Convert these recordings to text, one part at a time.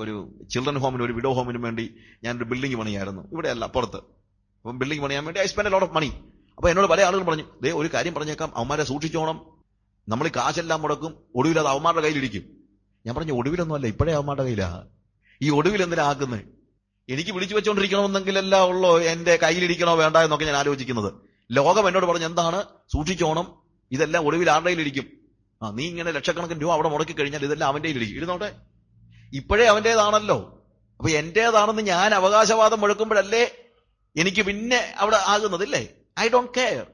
ഒരു ചിൽഡ്രൻ ഹോമിന് ഒരു വിഡോ ഹോമിനും വേണ്ടി ഞാനൊരു ബിൽഡിംഗ് പണിയായിരുന്നു. ഇവിടെയല്ല പുറത്ത്. അപ്പം ബിൽഡിംഗ് പണിയാൻ വേണ്ടി I spend lot of money അപ്പൊ എന്നോട് പല ആളുകൾ പറഞ്ഞു ദേ ഒരു കാര്യം പറഞ്ഞേക്കാം അവന്മാരെ സൂക്ഷിച്ചോണം. നമ്മൾ കാശെല്ലാം മുടക്കും ഒടുവിൽ അത് അവന്മാരുടെ കയ്യിലിരിക്കും. ഞാൻ പറഞ്ഞു ഒടുവിലൊന്നും അല്ല ഇപ്പോഴേ അവന്മാരുടെ കയ്യിലാ. ഈ ഒടുവിൽ എന്തിനാ ആക്കുന്നത് എനിക്ക് വിളിച്ചു വെച്ചോണ്ടിരിക്കണമെന്നെങ്കിലല്ല ഉള്ളോ എന്റെ കയ്യിലിരിക്കണോ വേണ്ട എന്നൊക്കെ ഞാൻ ആലോചിക്കുന്നത്. ലോകം എന്നോട് പറഞ്ഞു എന്താണ്? സൂക്ഷിച്ചോണം. ഇതെല്ലാം ഒടുവിൽ ആരുടെ കയ്യിലിരിക്കും? ആ നീ ഇങ്ങനെ ലക്ഷക്കണക്കിന് രൂപ അവിടെ മുടക്കി കഴിഞ്ഞാൽ ഇതെല്ലാം അവന്റെ കയ്യിലിരിക്കും. ഇരുന്നോട്ടെ? ഇപ്പോഴേ അവന്റേതാണല്ലോ. അപ്പൊ എന്റേതാണെന്ന് ഞാൻ അവകാശവാദം മുഴക്കുമ്പോഴല്ലേ എനിക്ക് പിന്നെ അവിടെ ആകുന്നതില്ലേ? I don't care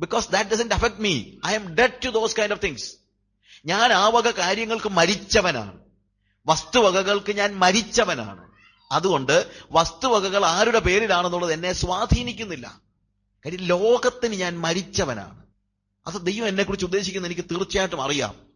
because that doesn't affect me I'm dead to those kind of things ഞാൻ ആ വക കാര്യങ്ങൾക്ക് മരിച്ചവനാണ്. വസ്തുവകകൾക്ക് ഞാൻ മരിച്ചവനാണ്. അതുകൊണ്ട് വസ്തുവകകൾ ആരുടെ പേരിലാണെന്നുള്ളത് എന്നെ സ്വാധീനിക്കുന്നില്ല. കാര്യം ലോകത്തിന് ഞാൻ മരിച്ചവനാണ്. അത് ദൈവം എന്നെക്കുറിച്ച് ഉദ്ദേശിക്കുന്നത് എനിക്ക് തീർച്ചയായിട്ടും അറിയാം.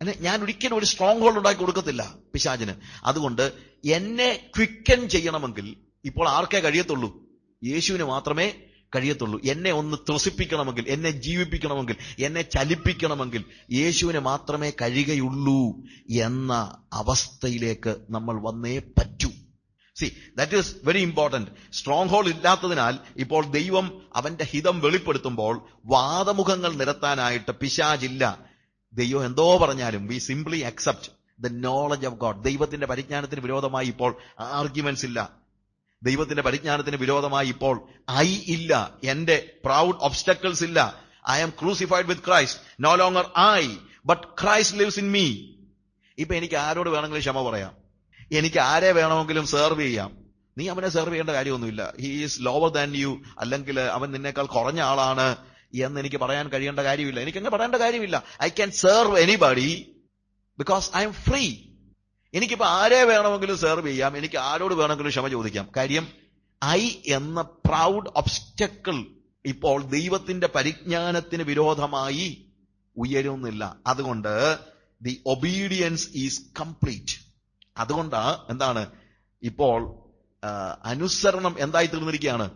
എന്നെ ഞാൻ ഒരിക്കലും ഒരു സ്ട്രോങ് ഹോൾഡ് ഉണ്ടാക്കി കൊടുക്കത്തില്ല പിശാചിന്. അതുകൊണ്ട് എന്നെ ക്വിക്കൻ ചെയ്യണമെങ്കിൽ ഇപ്പോൾ ആർക്കേ കഴിയത്തുള്ളൂ? യേശുവിന് മാത്രമേ കഴിയത്തുള്ളൂ. എന്നെ ഒന്ന് ത്രസിപ്പിക്കണമെങ്കിൽ എന്നെ ജീവിപ്പിക്കണമെങ്കിൽ എന്നെ ചലിപ്പിക്കണമെങ്കിൽ യേശുവിന് മാത്രമേ കഴിയുകയുള്ളൂ എന്ന അവസ്ഥയിലേക്ക് നമ്മൾ വന്നേ പറ്റൂ. See that is very important stronghold ഇല്ലാത്തതിനാൽ ഇപ്പോൾ ദൈവം അവന്റെ ഹിതം വെളിപ്പെടുത്തുമ്പോൾ വാദമുഖങ്ങൾ നിരത്താനായിട്ട് പിശാചില്ല. ദൈവം എന്തോ പറഞ്ഞാലും we simply accept the knowledge of God ദൈവത്തിന്റെ പരിജ്ഞാനത്തിന് വിരോധമായി ഇപ്പോൾ ആർഗ്യുമെന്റ്സ് ഇല്ല. ദൈവത്തിന്റെ പരിജ്ഞാനത്തിന് വിരോധമായി ഇപ്പോൾ ഐ ഇല്ല. എന്റെ പ്രൗഡ് ഒബ്സ്റ്റക്കിൾസ് ഇല്ല. I am crucified with Christ no longer I but Christ lives in me ഇപ്പൊ എനിക്ക് ആരോട് വേണമെങ്കിലും ക്ഷമ പറയാം. എനിക്ക് ആരെ വേണമെങ്കിലും സെർവ് ചെയ്യാം. നീ അവനെ സെർവ് ചെയ്യേണ്ട കാര്യമൊന്നുമില്ല. He is lower than you അല്ലെങ്കിൽ അവൻ നിന്നേക്കാൾ കുറഞ്ഞ ആളാണ്. എന്ന് എനിക്ക് പറയാൻ കഴിയേണ്ട കാര്യമില്ല. എനിക്ക് അങ്ങനെ പറയേണ്ട കാര്യമില്ല. I can serve anybody because I'm free എനിക്കിപ്പോ ആരെ വേണമെങ്കിലും സെർവ് ചെയ്യാം. എനിക്ക് ആരോട് വേണമെങ്കിലും ക്ഷമ ചോദിക്കാം. കാര്യം ഐ എന്ന പ്രൗഡ് ഒബ്സ്റ്റക്കിൾ ഇപ്പോൾ ദൈവത്തിന്റെ പരിജ്ഞാനത്തിന് വിരോധമായി ഉയരുന്നില്ല. അതുകൊണ്ട് ദി ഒബീഡിയൻസ് ഈസ് കംപ്ലീറ്റ് അതുകൊണ്ട് എന്താണ്? ഇപ്പോൾ അനുസരണം എന്തായി തീർന്നിരിക്കുകയാണ്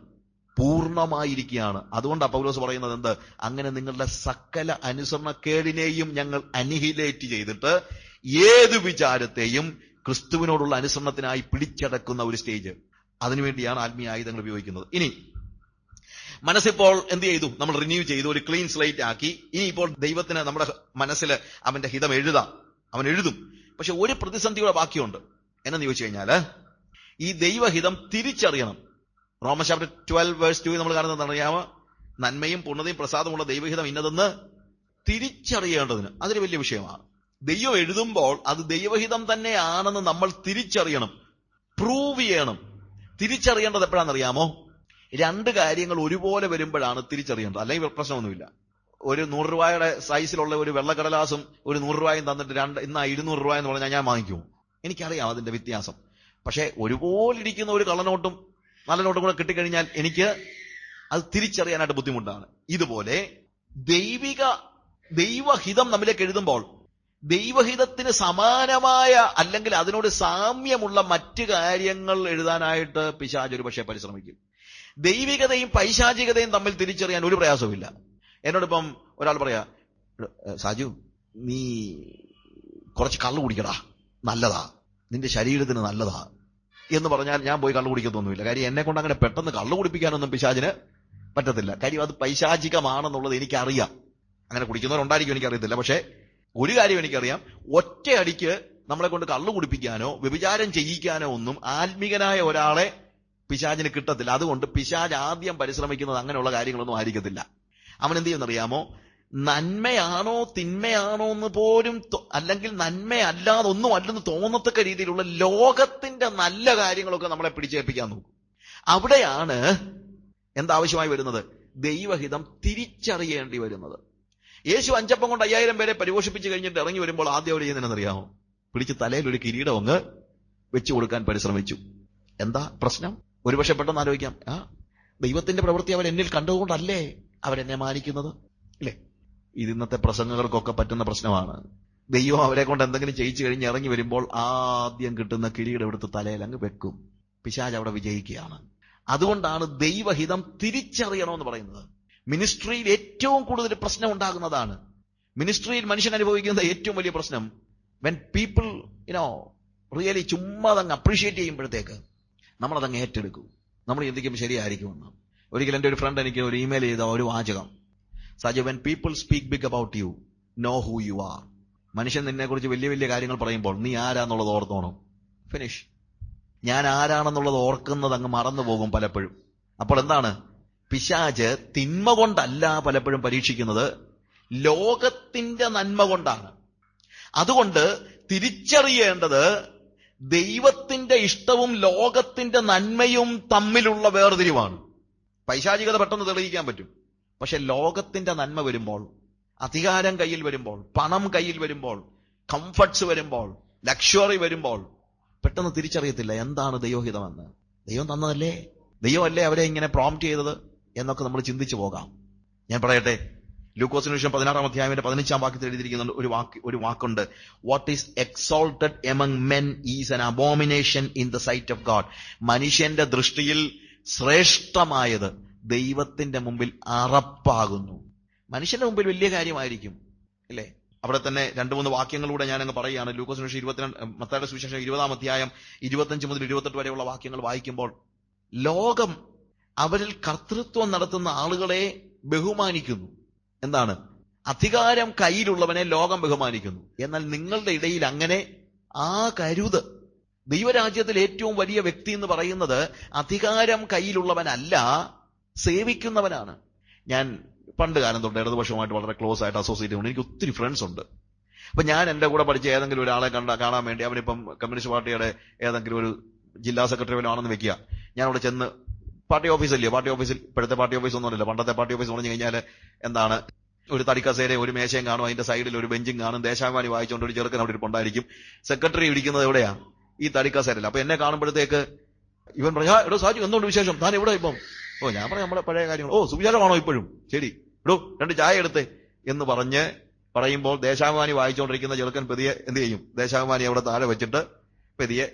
പൂർണമായിരിക്കുകയാണ്. അതുകൊണ്ട് പൗലോസ് പറയുന്നത് എന്ത്? അങ്ങനെ നിങ്ങളുടെ സകല അനുസരണക്കേടിനെയും ഞങ്ങൾ അനിഹിലേറ്റ് ചെയ്തിട്ട് ഏത് വിചാരത്തെയും ക്രിസ്തുവിനോടുള്ള അനുസരണത്തിനായി പിടിച്ചടക്കുന്ന ഒരു സ്റ്റേജ്. അതിനുവേണ്ടിയാണ് ആത്മീയ ആയുധങ്ങൾ ഉപയോഗിക്കുന്നത്. ഇനി മനസ്സിപ്പോൾ എന്ത് ചെയ്തു? നമ്മൾ റിന്യൂ ചെയ്തു ഒരു ക്ലീൻ സ്ലൈറ്റ് ആക്കി. ഇനി ഇപ്പോൾ ദൈവത്തിന് നമ്മുടെ മനസ്സിൽ അവന്റെ ഹിതം എഴുതാം. അവൻ എഴുതും. പക്ഷെ ഒരു പ്രതിസന്ധിയുടെ ബാക്കിയുണ്ട്. എന്നു ചോദിച്ചു കഴിഞ്ഞാൽ ഈ ദൈവഹിതം തിരിച്ചറിയണം. Roman chapter twelve verse two നമ്മൾ കാണുന്നത് അറിയാമോ നന്മയും പൂർണതയും പ്രസാദമുള്ള ദൈവഹിതം ഇന്നതെന്ന് തിരിച്ചറിയേണ്ടതിന്. അതൊരു വലിയ വിഷയമാണ്. ദൈവം എഴുതുമ്പോൾ അത് ദൈവഹിതം തന്നെയാണെന്ന് നമ്മൾ തിരിച്ചറിയണം. പ്രൂവ് ചെയ്യണം. തിരിച്ചറിയേണ്ടത് എപ്പോഴാണെന്നറിയാമോ? രണ്ട് കാര്യങ്ങൾ ഒരുപോലെ വരുമ്പോഴാണ് തിരിച്ചറിയേണ്ടത്. അല്ലെങ്കിൽ പ്രശ്നമൊന്നുമില്ല. ഒരു നൂറ് രൂപയുടെ സൈസിലുള്ള ഒരു വെള്ളക്കടലാസും ഒരു നൂറ് രൂപയും തന്നിട്ട് രണ്ട് ഇന്നാ ഇരുന്നൂറ് രൂപ എന്ന് പറഞ്ഞാൽ ഞാൻ വാങ്ങിക്കുമോ എനിക്കറിയാം അതിന്റെ വ്യത്യാസം. പക്ഷേ ഒരുപോലെ ഇരിക്കുന്ന ഒരു കള്ളനോട്ടും നല്ല നോട്ടും കൂടെ കിട്ടിക്കഴിഞ്ഞാൽ എനിക്ക് അത് തിരിച്ചറിയാനായിട്ട് ബുദ്ധിമുട്ടാണ്. ഇതുപോലെ ദൈവിക ദൈവഹിതം നമ്മിലേക്ക് എഴുതുമ്പോൾ ദൈവഹിതത്തിന് സമാനമായ അല്ലെങ്കിൽ അതിനോട് സാമ്യമുള്ള മറ്റ് കാര്യങ്ങൾ എഴുതാനായിട്ട് പിശാജ് ഒരു പക്ഷേ പരിശ്രമിക്കും. ദൈവികതയും പൈശാചികതയും തമ്മിൽ തിരിച്ചറിയാൻ ഒരു പ്രയാസവുമില്ല. എന്നോടിപ്പം ഒരാൾ പറയാ സാജു നീ കുറച്ച് കള്ളു കുടിക്കടാ. നല്ലതാ. നിന്റെ ശരീരത്തിന് നല്ലതാ. എന്ന് പറഞ്ഞാൽ ഞാൻ പോയി കള്ളു കുടിക്കുന്നൊന്നുമില്ല കാര്യം എന്നെ കൊണ്ട് അങ്ങനെ പെട്ടെന്ന് കള്ളു കുടിപ്പിക്കാനൊന്നും പിശാചിന് പറ്റത്തില്ല. കാര്യം അത് പൈശാചികമാണെന്നുള്ളത് എനിക്കറിയാം. അങ്ങനെ കുടിക്കുന്നവരുണ്ടായിരിക്കും എനിക്കറിയത്തില്ല. പക്ഷേ ഒരു കാര്യം എനിക്കറിയാം. ഒറ്റയടിക്ക് നമ്മളെ കൊണ്ട് കള്ളു കുടിപ്പിക്കാനോ വ്യഭിചാരം ചെയ്യിക്കാനോ ഒന്നും ആത്മീകനായ ഒരാളെ പിശാചിന് കിട്ടത്തില്ല. അതുകൊണ്ട് പിശാജ് ആദ്യം പരിശ്രമിക്കുന്നത് അങ്ങനെയുള്ള കാര്യങ്ങളൊന്നും ആയിരിക്കത്തില്ല. അവൻ എന്ത് ചെയ്യുന്നറിയാമോ നന്മയാണോ തിന്മയാണോ എന്ന് പോലും അല്ലെങ്കിൽ നന്മയല്ലാതെ ഒന്നും അല്ലെന്ന് തോന്നത്തക്ക രീതിയിലുള്ള ലോകത്തിന്റെ നല്ല കാര്യങ്ങളൊക്കെ നമ്മളെ പിടിച്ചേൽപ്പിക്കാൻ നോക്കും. അവിടെയാണ് എന്താവശ്യമായി വരുന്നത്? ദൈവഹിതം തിരിച്ചറിയേണ്ടി വരുന്നത്. യേശു അഞ്ചപ്പം കൊണ്ട് അയ്യായിരം പേരെ പരിപോഷിപ്പിച്ച് കഴിഞ്ഞിട്ട് ഇറങ്ങി വരുമ്പോൾ ആദ്യം അവർ ചെയ്യുന്നതെന്നറിയാമോ? പിടിച്ച് തലയിൽ ഒരു കിരീടം അങ്ങ് വെച്ചു കൊടുക്കാൻ പരിശ്രമിച്ചു. എന്താ പ്രശ്നം? ഒരുപക്ഷെ പെട്ടെന്ന് ആലോചിക്കാം. ആ ദൈവത്തിന്റെ പ്രവൃത്തി അവൻ എന്നിൽ കണ്ടുകൊണ്ടല്ലേ അവരെന്നെ മാനിക്കുന്നത്? ഇല്ലേ? ഇത് ഇന്നത്തെ പ്രസംഗങ്ങൾക്കൊക്കെ പറ്റുന്ന പ്രശ്നമാണ്. ദൈവം അവരെ കൊണ്ട് എന്തെങ്കിലും ചെയ്യിച്ചു കഴിഞ്ഞ് ഇറങ്ങി വരുമ്പോൾ ആദ്യം കിട്ടുന്ന കിരീടം എടുത്ത് തലയിൽ അങ്ങ് വെക്കും. പിശാജ് അവിടെ വിജയിക്കുകയാണ്. അതുകൊണ്ടാണ് ദൈവഹിതം തിരിച്ചറിയണമെന്ന് പറയുന്നത്. മിനിസ്ട്രിയിൽ ഏറ്റവും കൂടുതൽ പ്രശ്നം ഉണ്ടാകുന്നതാണ്. മിനിസ്ട്രിയിൽ മനുഷ്യൻ അനുഭവിക്കുന്ന ഏറ്റവും വലിയ പ്രശ്നം. വെൻ പീപ്പിൾ യുനോ റിയലി ചുമ്മാ അതങ്ങ് അപ്രീഷിയേറ്റ് ചെയ്യുമ്പോഴത്തേക്ക് നമ്മളതങ്ങ് ഏറ്റെടുക്കും. നമ്മൾ ചിന്തിക്കുമ്പോൾ ശരിയായിരിക്കുമെന്ന്. ഒരിക്കലും എന്റെ ഒരു ഫ്രണ്ട് എനിക്ക് ഒരു ഇമെയിൽ ചെയ്ത ഒരു വാചകം. Saju when people speak big about you know who you are മനുഷ്യൻ നിന്നെ കുറിച്ച് വലിയ വലിയ കാര്യങ്ങൾ പറയുമ്പോൾ നീ ആരാന്നുള്ളത് ഓർത്തോണം. ഫിനിഷ് ഞാൻ ആരാണെന്നുള്ളത് ഓർക്കുന്നത് അങ്ങ് മറന്നു പോകും പലപ്പോഴും. അപ്പോൾ എന്താണ്? പിശാജ് തിന്മ കൊണ്ടല്ല പലപ്പോഴും പരീക്ഷിക്കുന്നത്. ലോകത്തിന്റെ നന്മ കൊണ്ടാണ്. അതുകൊണ്ട് തിരിച്ചറിയേണ്ടത് ദൈവത്തിന്റെ ഇഷ്ടവും ലോകത്തിന്റെ നന്മയും തമ്മിലുള്ള വേർതിരിവാണ്. പൈശാചികത പെട്ടെന്ന് തെളിയിക്കാൻ പറ്റും. പക്ഷെ ലോകത്തിന്റെ നന്മ വരുമ്പോൾ അധികാരം കയ്യിൽ വരുമ്പോൾ പണം കയ്യിൽ വരുമ്പോൾ കംഫർട്ട്സ് വരുമ്പോൾ ലക്ഷറി വരുമ്പോൾ പെട്ടെന്ന് തിരിച്ചറിയത്തില്ല എന്താണ് ദൈവഹിതമെന്ന്. ദൈവം തന്നതല്ലേ? ദൈവമല്ലേ അവരെ ഇങ്ങനെ പ്രോംപ്റ്റ് ചെയ്തത് എന്നൊക്കെ നമ്മൾ ചിന്തിച്ചു പോകാം. ഞാൻ പറയട്ടെ ലൂക്കോസിന് വിഷയം പതിനാറാം അധ്യായത്തിന്റെ പതിനഞ്ചാം വാക്യത്തിൽ എഴുതിയിരിക്കുന്ന ഒരു വാക്ക് ഒരു വാക്കുണ്ട്. What is exalted among men is an abomination in the sight of God മനുഷ്യന്റെ ദൃഷ്ടിയിൽ ശ്രേഷ്ഠമായത് ദൈവത്തിന്റെ മുമ്പിൽ അറപ്പാകുന്നു. മനുഷ്യന്റെ മുമ്പിൽ വലിയ കാര്യമായിരിക്കും അല്ലേ? അവിടെ തന്നെ രണ്ട് മൂന്ന് വാക്യങ്ങളിലൂടെ ഞാൻ അങ്ങ് പറയുകയാണ്. ലൂക്കോസ് വിഷയം ഇരുപത്തിരണ്ട് മത്തയുടെ സുവിശേഷം ഇരുപതാം അധ്യായം ഇരുപത്തഞ്ച് മുതൽ ഇരുപത്തെട്ട് വരെയുള്ള വാക്യങ്ങൾ വായിക്കുമ്പോൾ ലോകം അവരിൽ കർത്തൃത്വം നടത്തുന്ന ആളുകളെ ബഹുമാനിക്കുന്നു. എന്താണ്? അധികാരം കയ്യിലുള്ളവനെ ലോകം ബഹുമാനിക്കുന്നു. എന്നാൽ നിങ്ങളുടെ ഇടയിൽ അങ്ങനെ ആ കരുത്. ദൈവരാജ്യത്തിൽ ഏറ്റവും വലിയ വ്യക്തി എന്ന് പറയുന്നത് അധികാരം കയ്യിലുള്ളവനല്ല സേവിക്കുന്നവനാണ്. ഞാൻ പണ്ട് കാലം തൊട്ട് ഇടതുപക്ഷവുമായിട്ട് വളരെ ക്ലോസ് ആയിട്ട് അസോസിയേറ്റ് ചെയ്യുന്നു എനിക്ക് ഒത്തിരി ഫ്രണ്ട്സ് ഉണ്ട്. അപ്പൊ ഞാൻ എന്റെ കൂടെ പഠിച്ച ഏതെങ്കിലും ഒരാളെ കണ്ട കാണാൻ വേണ്ടി അവനിപ്പം കമ്മ്യൂണിസ്റ്റ് പാർട്ടിയുടെ ഏതെങ്കിലും ഒരു ജില്ലാ സെക്രട്ടറി ആണെന്ന് വെക്കുക. ഞാൻ അവിടെ ചെന്ന് പാർട്ടി ഓഫീസല്ലേ പാർട്ടി ഓഫീസിൽ ഇപ്പോഴത്തെ പാർട്ടി ഓഫീസ് ഒന്നുമില്ല പണ്ടത്തെ പാർട്ടി ഓഫീസ് പറഞ്ഞു കഴിഞ്ഞാൽ എന്താണ്? ഒരു തടിക്കസേരെ ഒരു മേശയും കാണും അതിന്റെ സൈഡിൽ ഒരു ബെഞ്ചും കാണും. ദേശാഭിമാനി വായിച്ചുകൊണ്ട് ഒരു ചെറുക്കൻ അവിടെ ഇരിപ്പുണ്ടായിരിക്കും. സെക്രട്ടറി ഇരിക്കുന്നത് എവിടെയാ? ഈ തടിക്കസേരല്ല അപ്പൊ എന്നെ കാണുമ്പോഴത്തേക്ക് ഇവൻ പറഞ്ഞു എടോ സാജു എന്തുകൊണ്ട് വിശേഷം? താൻ എവിടെ ഇപ്പം? ഓ ഞാൻ പറയാം നമ്മുടെ പഴയ കാര്യങ്ങൾ. ഓ സുവിശേഷമാണോ ഇപ്പോഴും? ശരി. എടോ രണ്ട് ചായ എടുത്തേ എന്ന് പറഞ്ഞ് പറയുമ്പോൾ ദേശാഭിമാനി വായിച്ചുകൊണ്ടിരിക്കുന്ന ചെറുക്കൻ പെതിയെ എന്ത് ചെയ്യും? ദേശാഭിമാനി അവിടെ താഴെ വെച്ചിട്ട് പെതിയെ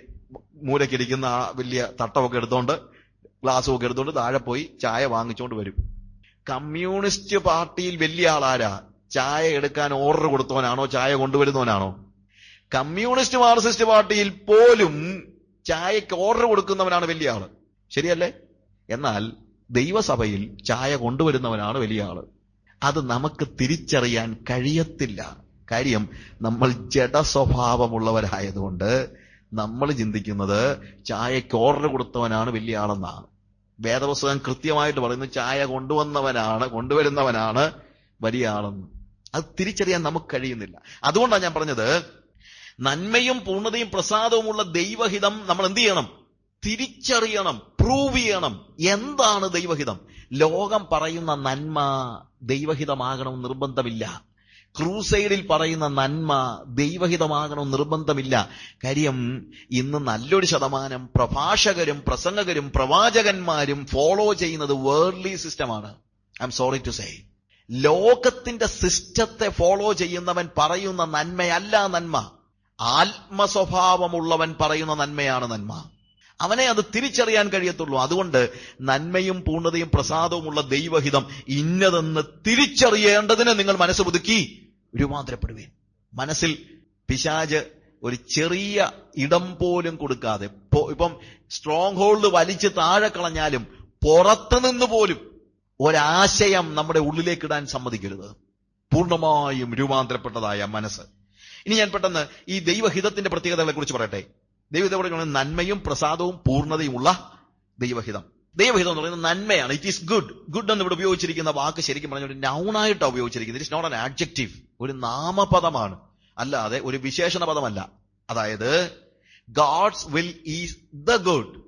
മൂലക്കിരിക്കുന്ന ആ വലിയ തട്ടമൊക്കെ എടുത്തോണ്ട് ഗ്ലാസ്സും ഒക്കെ എടുത്തോണ്ട് താഴെ പോയി ചായ വാങ്ങിച്ചുകൊണ്ട് വരും. കമ്മ്യൂണിസ്റ്റ് പാർട്ടിയിൽ വലിയ ആളാരാ? ചായ എടുക്കാൻ ഓർഡർ കൊടുത്തവനാണോ? ചായ കൊണ്ടുവരുന്നവനാണോ? കമ്മ്യൂണിസ്റ്റ് മാർക്സിസ്റ്റ് പാർട്ടിയിൽ പോലും ചായക്ക് ഓർഡർ കൊടുക്കുന്നവനാണ് വലിയ ആൾ. ശരിയല്ലേ? എന്നാൽ ദൈവസഭയിൽ ചായ കൊണ്ടുവരുന്നവനാണ് വലിയ ആൾ. അത് നമുക്ക് തിരിച്ചറിയാൻ കഴിയത്തില്ല. കാര്യം നമ്മൾ ജഡ സ്വഭാവമുള്ളവരായതുകൊണ്ട് നമ്മൾ ചിന്തിക്കുന്നത് ചായക്ക് ഓർഡർ കൊടുത്തവനാണ് വലിയ ആളെന്നാണ്. വേദപുസ്തകം കൃത്യമായിട്ട് പറയുന്നു ചായ കൊണ്ടുവന്നവനാണ് കൊണ്ടുവരുന്നവനാണ് വലിയ ആളെന്ന്. അത് തിരിച്ചറിയാൻ നമുക്ക് കഴിയുന്നില്ല. അതുകൊണ്ടാണ് ഞാൻ പറഞ്ഞത് നന്മയും പൂർണതയും പ്രസാദവുമുള്ള ദൈവഹിതം നമ്മൾ എന്ത് ചെയ്യണം? തിരിച്ചറിയണം. പ്രൂവ് ചെയ്യണം. എന്താണ് ദൈവഹിതം? ലോകം പറയുന്ന നന്മ ദൈവഹിതമാകണം നിർബന്ധമില്ല. ക്രൂസൈഡിൽ പറയുന്ന നന്മ ദൈവഹിതമാകണം നിർബന്ധമില്ല. കാര്യം ഇന്ന് നല്ലൊരു ശതമാനം പ്രഭാഷകരും പ്രസംഗകരും പ്രവാചകന്മാരും ഫോളോ ചെയ്യുന്നത് വേർഡ്ലി സിസ്റ്റമാണ് I'm sorry to say ലോകത്തിന്റെ സിസ്റ്റത്തെ ഫോളോ ചെയ്യുന്നവൻ പറയുന്ന നന്മയല്ല നന്മ. ആത്മസ്വഭാവമുള്ളവൻ പറയുന്ന നന്മയാണ് നന്മ. അവനെ അത് തിരിച്ചറിയാൻ കഴിയത്തുള്ളൂ. അതുകൊണ്ട് നന്മയും പൂർണതയും പ്രസാദവുമുള്ള ദൈവഹിതം ഇന്നതെന്ന് തിരിച്ചറിയേണ്ടതിന് നിങ്ങൾ മനസ്സ് പുതുക്കി രൂപാന്തരപ്പെടുവേൻ മനസ്സിൽ പിശാജ് ഒരു ചെറിയ ഇടം പോലും കൊടുക്കാതെ ഇപ്പം സ്ട്രോങ് ഹോൾഡ് വലിച്ച് താഴെ കളഞ്ഞാലും പുറത്തു നിന്ന് പോലും ഒരാശയം നമ്മുടെ ഉള്ളിലേക്ക് ഇടാൻ സമ്മതിക്കരുത്. പൂർണമായും രൂപാന്തരപ്പെട്ടതായ മനസ്സ്. ഇനി ഞാൻ പെട്ടെന്ന് ഈ ദൈവഹിതത്തിന്റെ പ്രത്യേകതകളെ കുറിച്ച് പറയട്ടെ. ദൈവഹിതം നന്മയും പ്രസാദവും പൂർണതയുമുള്ള ദൈവഹിതം. ദൈവഹിതം എന്ന് പറയുന്നത് നന്മയാണ്. ഇറ്റ് ഈസ് ഗുഡ് ഗുഡ് എന്ന് ഇവിടെ ഉപയോഗിച്ചിരിക്കുന്ന വാക്ക് ശരിക്കും പറഞ്ഞ ഒരു നൗണായിട്ടാണ് ഉപയോഗിച്ചിരിക്കുന്നത്. ഇറ്റ് നോട്ട് ആൻ ആഡ്ജക്റ്റീവ് ഒരു നാമപദമാണ്. അല്ലാതെ ഒരു വിശേഷണ പദമല്ല അതായത് God's will is the good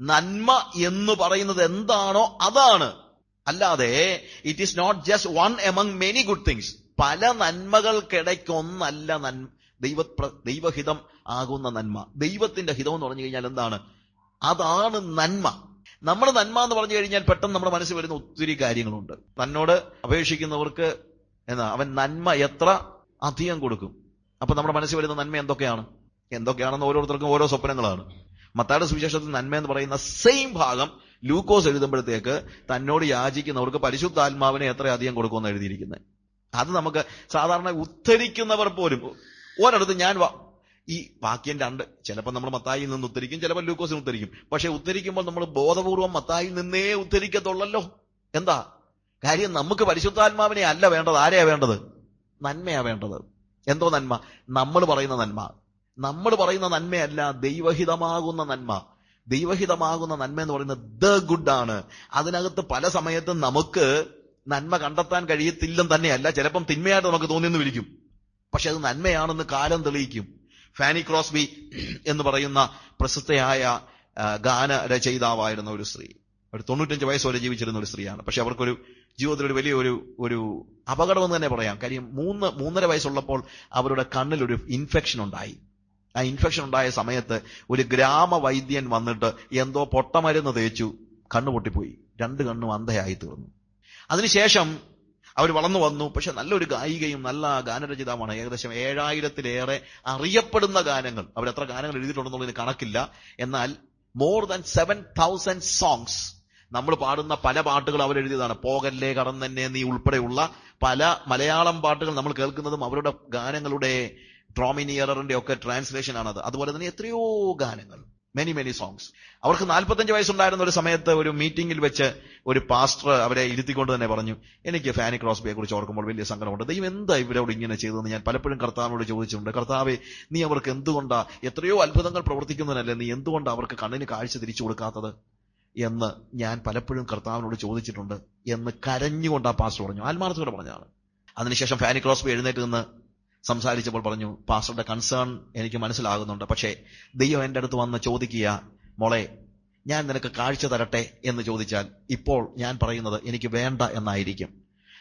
നന്മ എന്ന് പറയുന്നത് എന്താണോ അതാണ്. അല്ലാതെ it is not just one among many good things പല നന്മകൾക്കിടയ്ക്കൊന്നല്ല നന്മ. ദൈവ ദൈവഹിതം ആകുന്ന നന്മ. ദൈവത്തിന്റെ ഹിതം എന്ന് പറഞ്ഞു കഴിഞ്ഞാൽ എന്താണ്? അതാണ് നന്മ. നമ്മുടെ നന്മ എന്ന് പറഞ്ഞു കഴിഞ്ഞാൽ പെട്ടെന്ന് നമ്മുടെ മനസ്സിൽ വരുന്ന ഒത്തിരി കാര്യങ്ങളുണ്ട്. തന്നോട് അപേക്ഷിക്കുന്നവർക്ക് എന്നാ അവൻ നന്മ എത്ര അധികം കൊടുക്കും. അപ്പൊ നമ്മുടെ മനസ്സിൽ വരുന്ന നന്മ എന്തൊക്കെയാണ്? എന്തൊക്കെയാണെന്ന് ഓരോരുത്തർക്കും ഓരോ സ്വപ്നങ്ങളാണ്. മത്താട് സുവിശേഷത്തിൽ നന്മ എന്ന് പറയുന്ന സെയിം ഭാഗം ലൂക്കോസ് എഴുതുമ്പോഴത്തേക്ക് തന്നോട് യാചിക്കുന്നവർക്ക് പരിശുദ്ധാത്മാവിനെ എത്ര അധികം കൊടുക്കുമെന്ന് എഴുതിയിരിക്കുന്നത്. അത് നമുക്ക് സാധാരണ ഉദ്ധരിക്കുന്നവർ പോലും ഒരിടത്ത് ഞാൻ ഈ വാക്യം രണ്ട് ചിലപ്പോൾ നമ്മൾ മത്തായിൽ നിന്ന് ഉദ്ധരിക്കും ചിലപ്പോൾ ലൂക്കോസിന് ഉദ്ധരിക്കും. പക്ഷെ ഉദ്ധരിക്കുമ്പോൾ നമ്മൾ ബോധപൂർവം മത്തായിൽ നിന്നേ ഉദ്ധരിക്കത്തുള്ളല്ലോ. എന്താ? കാര്യം നമുക്ക് പരിശുദ്ധാത്മാവിനെ അല്ല വേണ്ടത്. ആരെയാ വേണ്ടത്? നന്മയാ വേണ്ടത്. എന്തോ നന്മ? നമ്മൾ പറയുന്ന നന്മ. നമ്മൾ പറയുന്ന നന്മയല്ല ദൈവഹിതമാകുന്ന നന്മ. ദൈവഹിതമാകുന്ന നന്മ എന്ന് പറയുന്നത് ദ ഗുഡ് ആണ്. അതിനകത്ത് പല സമയത്തും നമുക്ക് നന്മ കണ്ടെത്താൻ കഴിയത്തില്ലെന്ന് തന്നെയല്ല ചിലപ്പം തിന്മയായിട്ട് നമുക്ക് തോന്നിയെന്ന് വിളിക്കും. പക്ഷെ അത് നന്മയാണെന്ന് കാലം തെളിയിക്കും. ഫാനി ക്രോസ്ബി എന്ന് പറയുന്ന പ്രശസ്തയായ ഗാന രചയിതാവായിരുന്ന ഒരു സ്ത്രീ. ഒരു തൊണ്ണൂറ്റഞ്ച് വയസ്സ് വരെ ജീവിച്ചിരുന്ന ഒരു സ്ത്രീയാണ്. പക്ഷെ അവർക്കൊരു ജീവിതത്തിൽ ഒരു വലിയ ഒരു ഒരു അപകടമെന്ന് തന്നെ പറയാം. കാര്യം മൂന്ന് മൂന്നര വയസ്സുള്ളപ്പോൾ അവരുടെ കണ്ണിൽ ഒരു ഇൻഫെക്ഷൻ ഉണ്ടായി. ആ ഇൻഫെക്ഷൻ ഉണ്ടായ സമയത്ത് ഒരു ഗ്രാമവൈദ്യൻ വന്നിട്ട് എന്തോ പൊട്ടമരുന്ന് തേച്ചു കണ്ണു പൊട്ടിപ്പോയി രണ്ട് കണ്ണും അന്ധയായി തീർന്നു. അതിനുശേഷം അവർ വളർന്നു വന്നു. പക്ഷെ നല്ലൊരു ഗായികയും നല്ല ഗാനരചിതാവാണ് ഏകദേശം ഏഴായിരത്തിലേറെ അറിയപ്പെടുന്ന ഗാനങ്ങൾ. അവർ എത്ര ഗാനങ്ങൾ എഴുതിയിട്ടുണ്ടെന്നുള്ളതിന് കണക്കില്ല. എന്നാൽ more than seven thousand songs നമ്മൾ പാടുന്ന പല പാട്ടുകൾ അവർ എഴുതിയതാണ്. പോകല്ലേ തന്നെ നീ ഉൾപ്പെടെയുള്ള പല മലയാളം പാട്ടുകൾ നമ്മൾ കേൾക്കുന്നതും അവരുടെ ഗാനങ്ങളുടെ ട്രോമിനിയറിന്റെ ഒക്കെ ട്രാൻസ്ലേഷൻ ആണത്. അതുപോലെ തന്നെ എത്രയോ ഗാനങ്ങൾ. മെനി മെനി സോങ്സ് അവർക്ക് നാൽപ്പത്തഞ്ച് വയസ്സുണ്ടായിരുന്ന ഒരു സമയത്ത് ഒരു മീറ്റിംഗിൽ വെച്ച് ഒരു പാസ്റ്റർ അവരെ ഇരുത്തിക്കൊണ്ട് തന്നെ പറഞ്ഞു എനിക്ക് ഫാനി ക്രോസ്ബിയെ കുറിച്ച് ഓർക്കുമ്പോൾ വലിയ സങ്കടമുണ്ട്. ദൈവം എന്താ ഇവരോട് ഇങ്ങനെ ചെയ്തതെന്ന് ഞാൻ പലപ്പോഴും കർത്താവിനോട് ചോദിച്ചിട്ടുണ്ട്. കർത്താവെ നീ അവർക്ക് എന്തുകൊണ്ടാ എത്രയോ അത്ഭുതങ്ങൾ പ്രവർത്തിക്കുന്നതിനല്ലേ നീ എന്തുകൊണ്ടാ അവർക്ക് കണ്ണിന് കാഴ്ച തിരിച്ചു കൊടുക്കാത്തത്? എന്ന് ഞാൻ പലപ്പോഴും കർത്താവിനോട് ചോദിച്ചിട്ടുണ്ട് എന്ന് കരഞ്ഞുകൊണ്ട് ആ പാസ്റ്റർ പറഞ്ഞു. ആത്മാർത്ഥത്തോടെ പറഞ്ഞതാണ്. അതിനുശേഷം ഫാനി ക്രോസ്ബി എഴുന്നേറ്റ് നിന്ന് സംസാരിച്ചപ്പോൾ പറഞ്ഞു പാസ്റ്ററുടെ കൺസേൺ എനിക്ക് മനസ്സിലാകുന്നുണ്ട്. പക്ഷേ ദൈവം എന്റെ അടുത്ത് വന്ന് ചോദിക്കുക മോളെ ഞാൻ നിനക്ക് കാഴ്ച തരട്ടെ? എന്ന് ചോദിച്ചാൽ ഇപ്പോൾ ഞാൻ പറയുന്നത് എനിക്ക് വേണ്ട എന്നായിരിക്കും.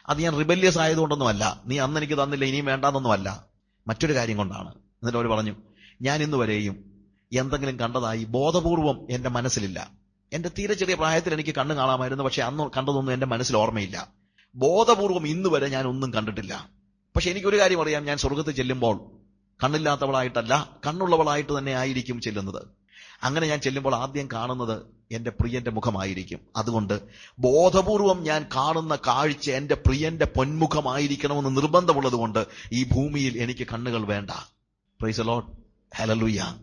അത് ഞാൻ റിബല്യസ് ആയതുകൊണ്ടൊന്നുമല്ല. നീ അന്ന് എനിക്ക് തന്നില്ല ഇനിയും വേണ്ടാന്നൊന്നുമല്ല. മറ്റൊരു കാര്യം കൊണ്ടാണ്. എന്നിട്ട് അവർ പറഞ്ഞു ഞാൻ ഇന്ന് വരെയും എന്തെങ്കിലും കണ്ടതായി ബോധപൂർവം എന്റെ മനസ്സിലില്ല. എന്റെ തീരെ ചെറിയ പ്രായത്തിൽ എനിക്ക് കണ്ണ് കാണാമായിരുന്നു. പക്ഷെ അന്ന് കണ്ടതൊന്നും എന്റെ മനസ്സിൽ ഓർമ്മയില്ല. ബോധപൂർവം ഇന്ന് വരെ ഞാൻ ഒന്നും കണ്ടിട്ടില്ല. പക്ഷെ എനിക്കൊരു കാര്യം അറിയാം. ഞാൻ സ്വർഗത്ത് ചെല്ലുമ്പോൾ കണ്ണില്ലാത്തവളായിട്ടല്ല കണ്ണുള്ളവളായിട്ട് തന്നെ ആയിരിക്കും ചെല്ലുന്നത്. അങ്ങനെ ഞാൻ ചെല്ലുമ്പോൾ ആദ്യം കാണുന്നത് എന്റെ പ്രിയന്റെ മുഖമായിരിക്കും. അതുകൊണ്ട് ബോധപൂർവം ഞാൻ കാണുന്ന കാഴ്ച എന്റെ പ്രിയന്റെ പൊന്മുഖമായിരിക്കണമെന്ന് നിർബന്ധമുള്ളതുകൊണ്ട് ഈ ഭൂമിയിൽ എനിക്ക് കണ്ണുകൾ വേണ്ട. പ്രൈസ് ലോഡ് ഹലലുയ്യ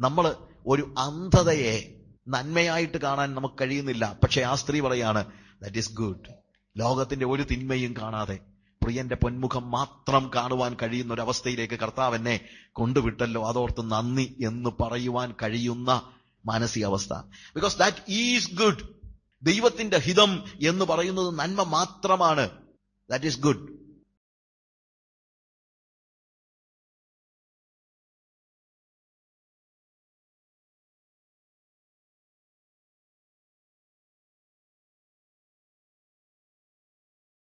നമ്മൾ ഒരു അന്ധതയെ നന്മയായിട്ട് കാണാൻ നമുക്ക് കഴിയുന്നില്ല. പക്ഷെ ആ സ്ത്രീ പറയാണ് ദാറ്റ് ഈസ് ഗുഡ് ലോകത്തിന്റെ ഒരു തിന്മയും കാണാതെ പ്രിയന്റെ പൊന്മുഖം മാത്രം കാണുവാൻ കഴിയുന്ന ഒരു അവസ്ഥയിലേക്ക് കർത്താവ് എന്നെ കൊണ്ടുവിട്ടല്ലോ. അതോർത്ത് നന്ദി എന്ന് പറയുവാൻ കഴിയുന്ന മാനസികാവസ്ഥ. ബിക്കോസ് ദാറ്റ് ഈസ് ഗുഡ് ദൈവത്തിന്റെ ഹിതം എന്ന് പറയുന്നത് നന്മ മാത്രമാണ്. That is good